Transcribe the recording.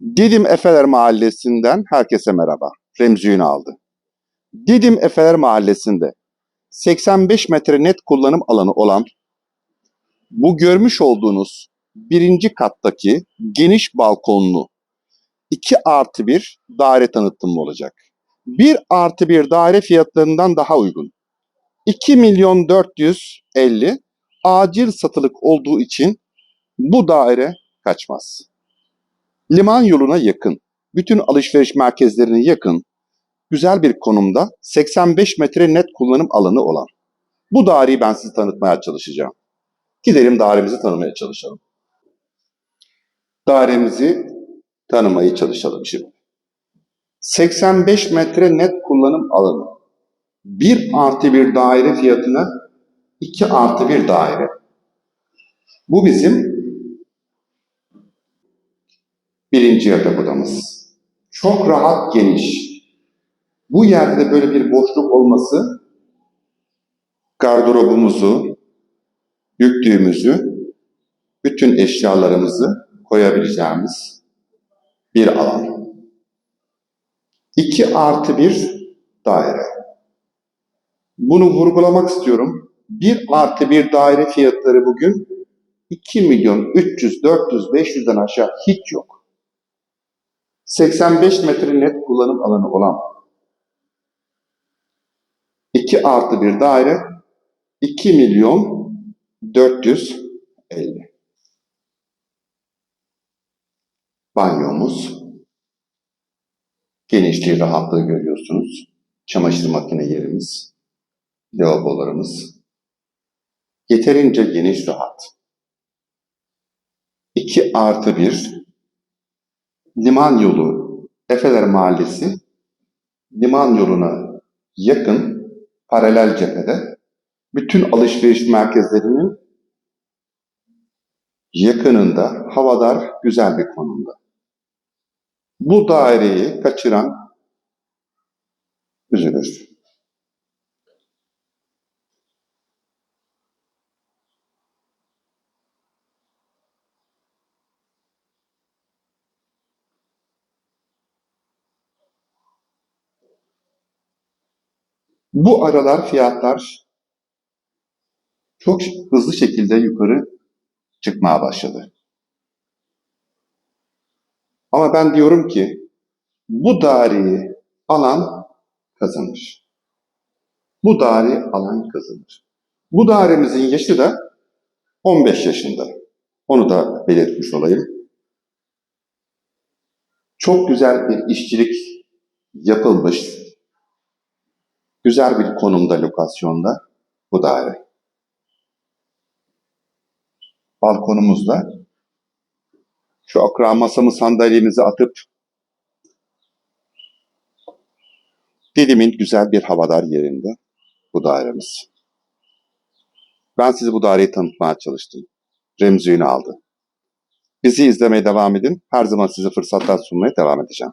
Didim Efeler Mahallesi'nden herkese merhaba. Remzi Ünal'dı. Didim Efeler Mahallesi'nde 85 metre net kullanım alanı olan bu görmüş olduğunuz birinci kattaki geniş balkonlu 2 artı 1 daire tanıtımı olacak. 1 artı 1 daire fiyatlarından daha uygun. 2 milyon 450 acil satılık olduğu için bu daire kaçmaz. Liman yoluna yakın, bütün alışveriş merkezlerine yakın, güzel bir konumda 85 metre net kullanım alanı olan. Bu daireyi ben size tanıtmaya çalışacağım. Gidelim dairemizi tanımaya çalışalım. Dairemizi tanımaya çalışalım şimdi. 85 metre net kullanım alanı. 1 artı 1 daire fiyatına 2 artı 1 daire. Bu bizim birinci yatak odamız. Çok rahat, geniş. Bu yerde böyle bir boşluk olması gardırobumuzu, yüklüğümüzü, bütün eşyalarımızı koyabileceğimiz bir alan. 2 artı 1 daire. Bunu vurgulamak istiyorum. 1 artı 1 daire fiyatları bugün 2 milyon 300, 400, 500'den aşağı hiç yok. 85 metre net kullanım alanı olan 2 artı 1 daire 2 milyon 450. Banyomuz. Genişliği, rahatlığı görüyorsunuz. Çamaşır makine yerimiz. Lavabolarımız. Yeterince geniş, rahat. 2 artı 1 liman yolu Efeler Mahallesi liman yoluna yakın paralel cephede bütün alışveriş merkezlerinin yakınında havadar güzel bir konumda. Bu daireyi kaçıran üzülür. Bu aralar fiyatlar çok hızlı şekilde yukarı çıkmaya başladı. Ama ben diyorum ki bu daireyi alan kazanır. Bu daire alan kazanır. Bu dairemizin yaşı da 15 yaşında. Onu da belirtmiş olayım. Çok güzel bir işçilik yapılmış, güzel bir konumda, lokasyonda bu daire. Balkonumuzda şu akra masamı sandalyemizi atıp Didim'in güzel bir havadar yerinde bu dairemiz. Ben size bu daireyi tanıtmaya çalıştım. Remzi Ünal'dı. Bizi izlemeye devam edin. Her zaman size fırsatlar sunmaya devam edeceğim.